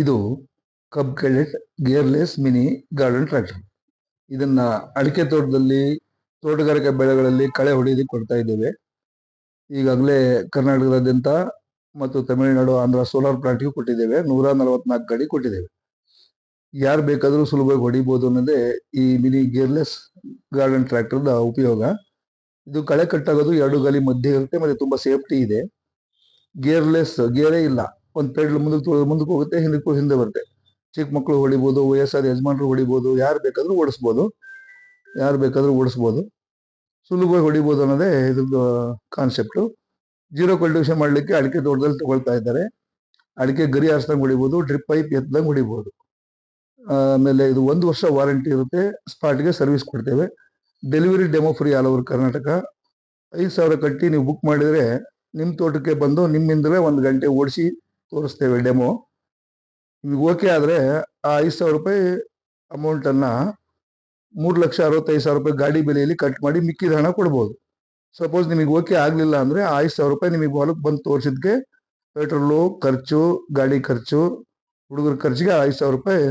ಇದು cub cadet gearless, mini garden tractor ಇದನ್ನ ಅಡಿಕೆ ತೋಟದಲ್ಲಿ, ತೋಟಗಾರಿಕೆ ಬೆಳೆಗಳಲ್ಲಿ ಕಳೆ ಹೊಡೆಯೋದಕ್ಕೆ ಕೊಡ್ತಾ ಇದ್ದೇವೆ. ಈಗಾಗಲೇ ಕರ್ನಾಟಕದಾದ್ಯಂತ ಮತ್ತು ತಮಿಳುನಾಡು, ಆಂಧ್ರ ಸೋಲಾರ್ ಪ್ಲಾಂಟ್ಗೂ ಕೊಟ್ಟಿದ್ದೇವೆ. ನೂರ ನಲವತ್ನಾಲ್ಕು ಗಾಡಿ ಕೊಟ್ಟಿದ್ದೇವೆ. ಯಾರು ಬೇಕಾದರೂ ಸುಲಭವಾಗಿ ಹೊಡಿಬೋದು ಅನ್ನೋದೇ ಈ ಮಿನಿ ಗೇರ್ಲೆಸ್ ಗಾರ್ಡನ್ ಟ್ರ್ಯಾಕ್ಟರ್ದ ಉಪಯೋಗ. ಇದು ಕಳೆ ಕಟ್ಟಾಗೋದು ಎರಡು ಗಾಲಿ ಮಧ್ಯ ಇರುತ್ತೆ, ಮತ್ತೆ ತುಂಬಾ ಸೇಫ್ಟಿ ಇದೆ. ಗೇರ್ಲೆಸ್, ಗೇರೇ ಇಲ್ಲ. ಒಂದು ಪೆಡ್ಲ್ ಮುಂದಕ್ಕೆ ಮುಂದಕ್ಕೆ ಹೋಗುತ್ತೆ, ಹಿಂದಕ್ಕೆ ಹಿಂದೆ ಬರುತ್ತೆ. ಚಿಕ್ಕ ಮಕ್ಕಳು ಹೊಡಿಬೋದು, ವಯಸ್ಸಾದ ಯಜಮಾನರು ಹೊಡಿಬೋದು, ಯಾರು ಬೇಕಾದರೂ ಓಡಿಸ್ಬೋದು. ಯಾರು ಬೇಕಾದರೂ ಓಡಿಸ್ಬೋದು. ಸುಲಭವಾಗಿ ಹೊಡಿಬೋದು ಅನ್ನೋದೇ ಇದ್ರದ್ದು ಕಾನ್ಸೆಪ್ಟು ಜೀರೋ ಕಲ್ಟಿವೇಶನ್ ಮಾಡಲಿಕ್ಕೆ ಅಡಿಕೆ ತೋಟದಲ್ಲಿ ತಗೊಳ್ತಾ ಇದ್ದಾರೆ. ಅಡಿಕೆ ಗರಿ ಹಾರಿಸ್ದಂಗೆ ಹೊಡಿಬೋದು ಡ್ರಿಪ್ ಪೈಪ್ ಎತ್ತದಂಗೆ ಹೊಡಿಬೋದು. ಆಮೇಲೆ ಇದು ಒಂದು ವರ್ಷ ವಾರಂಟಿ ಇರುತ್ತೆ ಸ್ಪಾಟ್ಗೆ ಸರ್ವಿಸ್ ಕೊಡ್ತೇವೆ. Delivery demo free all over Karnataka ಐದು ಸಾವಿರ ಕಟ್ಟಿ ನೀವು ಬುಕ್ ಮಾಡಿದರೆ ನಿಮ್ಮ ತೋಟಕ್ಕೆ ಬಂದು ನಿಮ್ಮಿಂದಲೇ ಒಂದು ಗಂಟೆ ಓಡಿಸಿ ತೋರಿಸ್ತೇವೆ ಡೆಮೋ ನಿಮಗೆ ಓಕೆ ಆದರೆ ಆ ಐದು ಸಾವಿರ ರೂಪಾಯಿ ಅಮೌಂಟನ್ನು ಮೂರು ಲಕ್ಷ ಅರವತ್ತೈದು ಸಾವಿರ ರೂಪಾಯಿ ಗಾಡಿ ಬೆಲೆಯಲ್ಲಿ ಕಟ್ ಮಾಡಿ ಮಿಕ್ಕಿದ ಹಣ ಕೊಡ್ಬೋದು. ಸಪೋಸ್ ನಿಮಗೆ ಓಕೆ ಆಗಲಿಲ್ಲ ಅಂದರೆ ಆ ಐದು ಸಾವಿರ ರೂಪಾಯಿ ನಿಮಗೆ ಹೊಲಕ್ಕೆ ಬಂದು ತೋರಿಸಿದ್ಕೆ ಪೆಟ್ರೋಲು ಖರ್ಚು, ಗಾಡಿ ಖರ್ಚು, ಹುಡುಗರ ಖರ್ಚಿಗೆ ಐದು ಸಾವಿರ ರೂಪಾಯಿ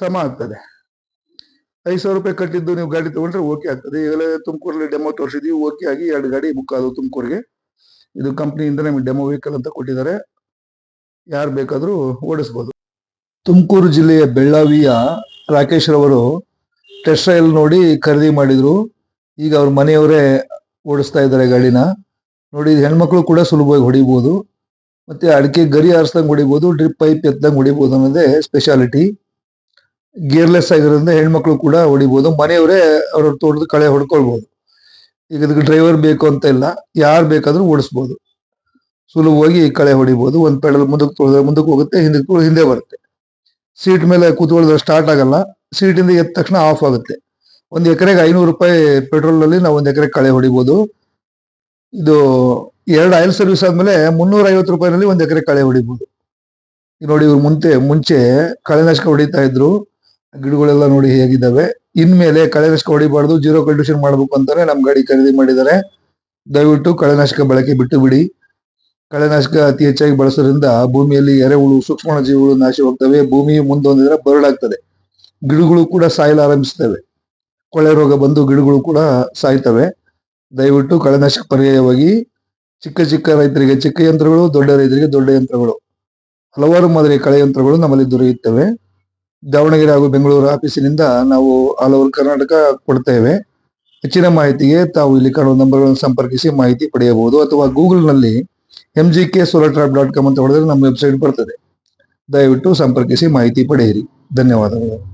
ಸಮ ಆಗ್ತದೆ. ಐದು ಸಾವಿರ ರೂಪಾಯಿ ಕಟ್ಟಿದ್ದು ನೀವು ಗಾಡಿ ತೊಗೊಂಡ್ರೆ ಓಕೆ ಆಗ್ತದೆ. ಈಗಲೇ ತುಮಕೂರಲ್ಲಿ ಡೆಮೋ ತೋರಿಸಿದ್ವಿ ಓಕೆ ಆಗಿ ಎರಡು ಗಾಡಿ ಬುಕ್ ಆದವು ತುಮಕೂರಿಗೆ. ಇದು ಕಂಪ್ನಿಯಿಂದ ನಿಮಗೆ ಡೆಮೋ ವೆಹಿಕಲ್ ಅಂತ ಕೊಟ್ಟಿದ್ದಾರೆ. ಯಾರು ಬೇಕಾದರೂ ಓಡಿಸ್ಬೋದು. ತುಮಕೂರು ಜಿಲ್ಲೆಯ ಬೆಳ್ಳಾವಿಯ ರಾಕೇಶ್ ರವರು ಟೆಸ್ಟ್ ರೈಲ್ ನೋಡಿ ಖರೀದಿ ಮಾಡಿದ್ರು. ಈಗ ಅವ್ರ ಮನೆಯವರೇ ಓಡಿಸ್ತಾ ಇದ್ದಾರೆ ಗಾಡಿನ. ನೋಡಿ ಹೆಣ್ಮಕ್ಳು ಕೂಡ ಸುಲಭವಾಗಿ ಹೊಡಿಬೋದು. ಮತ್ತೆ ಅಡಿಕೆ ಗರಿ ಆರಿಸ್ದಂಗೆ ಹೊಡಿಬೋದು, ಡ್ರಿಪ್ ಪೈಪ್ ಎತ್ತಂಗೆ ಹೊಡಿಬೋದು ಅನ್ನೋದೇ ಸ್ಪೆಷಾಲಿಟಿ. ಗೇರ್ಲೆಸ್ ಆಗಿರೋದ್ರಿಂದ ಹೆಣ್ಮಕ್ಳು ಕೂಡ ಹೊಡಿಬೋದು. ಮನೆಯವರೇ ಅವ್ರ ತೋಟದ ಕಳೆ ಹೊಡ್ಕೊಳ್ಬೋದು. ಈಗ ಇದಕ್ಕೆ ಡ್ರೈವರ್ ಬೇಕು ಅಂತ ಇಲ್ಲ. ಯಾರು ಬೇಕಾದರೂ ಓಡಿಸ್ಬೋದು. ಸುಲಭವಾಗಿ ಕಳೆ ಹೊಡಿಬೋದು. ಒಂದು ಪೆಡಲ್ ಮುಂದಕ್ಕೆ ತೊಳೆದ್ರೆ ಮುಂದಕ್ಕೆ ಹೋಗುತ್ತೆ ಹಿಂದಕ್ಕೆ ಹಿಂದೆ ಬರುತ್ತೆ. ಸೀಟ್ ಮೇಲೆ ಕೂತ್ಕೊಳ್ಳೋದ್ರೆ ಸ್ಟಾರ್ಟ್ ಆಗಲ್ಲ. ಸೀಟಿಂದ ಎದ್ದ ತಕ್ಷಣ ಆಫ್ ಆಗುತ್ತೆ. ಒಂದು ಎಕರೆಗೆ ಐನೂರು ರೂಪಾಯಿ ಪೆಟ್ರೋಲ್ನಲ್ಲಿ ನಾವು ಒಂದು ಎಕರೆ ಕಳೆ ಹೊಡಿಬೋದು. ಇದು ಎರಡು ಆಯಿಲ್ ಸರ್ವಿಸ್ ಆದ್ಮೇಲೆ ಮುನ್ನೂರ ಐವತ್ತು ರೂಪಾಯಿನಲ್ಲಿ ಒಂದು ಎಕರೆ ಕಳೆ ಹೊಡಿಬೋದು. ನೋಡಿ ಇವ್ರು ಮುಂಚೆ ಮುಂಚೆ ಕಳೆನಾಶಕ ಹೊಡಿತಾ ಇದ್ರು. ಗಿಡಗಳೆಲ್ಲ ನೋಡಿ ಹೇಗಿದ್ದಾವೆ. ಇನ್ಮೇಲೆ ಕಳೆನಾಶಕ ಹೊಡಿಬಾರ್ದು, ಜೀರೋ ಕಂಡೀಷನ್ ಮಾಡ್ಬೇಕು ಅಂತಾನೆ ನಮ್ ಗಾಡಿ ಖರೀದಿ ಮಾಡಿದ್ದಾರೆ. ದಯವಿಟ್ಟು ಕಳೆನಾಶಕ ಬಳಕೆ ಬಿಟ್ಟು ಬಿಡಿ. ಕಳೆನಾಶಕ ಅತಿ ಹೆಚ್ಚಾಗಿ ಬಳಸೋದ್ರಿಂದ ಭೂಮಿಯಲ್ಲಿ ಎರೆಹುಳು ಸೂಕ್ಷ್ಮ ಜೀವಿಗಳು ನಾಶವಾಗ್ತವೆ ಭೂಮಿ ಮುಂದೊಂದಿದ್ರೆ ಬರಡಾಗ್ತದೆ. ಗಿಡಗಳು ಕೂಡ ಸಾಯಲು ಆರಂಭಿಸ್ತವೆ ಕೊಳೆ ರೋಗ ಬಂದು ಗಿಡಗಳು ಕೂಡ ಸಾಯ್ತವೆ. ದಯವಿಟ್ಟು ಕಳೆನಾಶಕ ಪರ್ಯಾಯವಾಗಿ ಚಿಕ್ಕ ಚಿಕ್ಕ ರೈತರಿಗೆ, ಚಿಕ್ಕ ಯಂತ್ರಗಳು, ದೊಡ್ಡ ರೈತರಿಗೆ ದೊಡ್ಡ ಯಂತ್ರಗಳು. ಹಲವಾರು ಮಾದರಿಯ ಕಳೆ ಯಂತ್ರಗಳು ನಮ್ಮಲ್ಲಿ ದೊರೆಯುತ್ತವೆ. ದಾವಣಗೆರೆ ಹಾಗೂ ಬೆಂಗಳೂರು ಆಫೀಸಿನಿಂದ ನಾವು ಆಲ್ ಓವರ್ ಕರ್ನಾಟಕ ಕೊಡ್ತೇವೆ. ಹೆಚ್ಚಿನ ಮಾಹಿತಿಗೆ ತಾವು ಇಲ್ಲಿ ಕಾಣುವ ನಂಬರ್ಗಳನ್ನು ಸಂಪರ್ಕಿಸಿ ಮಾಹಿತಿ ಪಡೆಯಬಹುದು ಅಥವಾ ಗೂಗಲ್ನಲ್ಲಿ ನಲ್ಲಿ M G K solar trap dot com ಅಂತ ಹೊಡೆದ್ರೆ ನಮ್ಮ ವೆಬ್ಸೈಟ್ ಬರ್ತದೆ. ದಯವಿಟ್ಟು ಸಂಪರ್ಕಿಸಿ, ಮಾಹಿತಿ ಪಡೆಯಿರಿ. ಧನ್ಯವಾದಗಳು.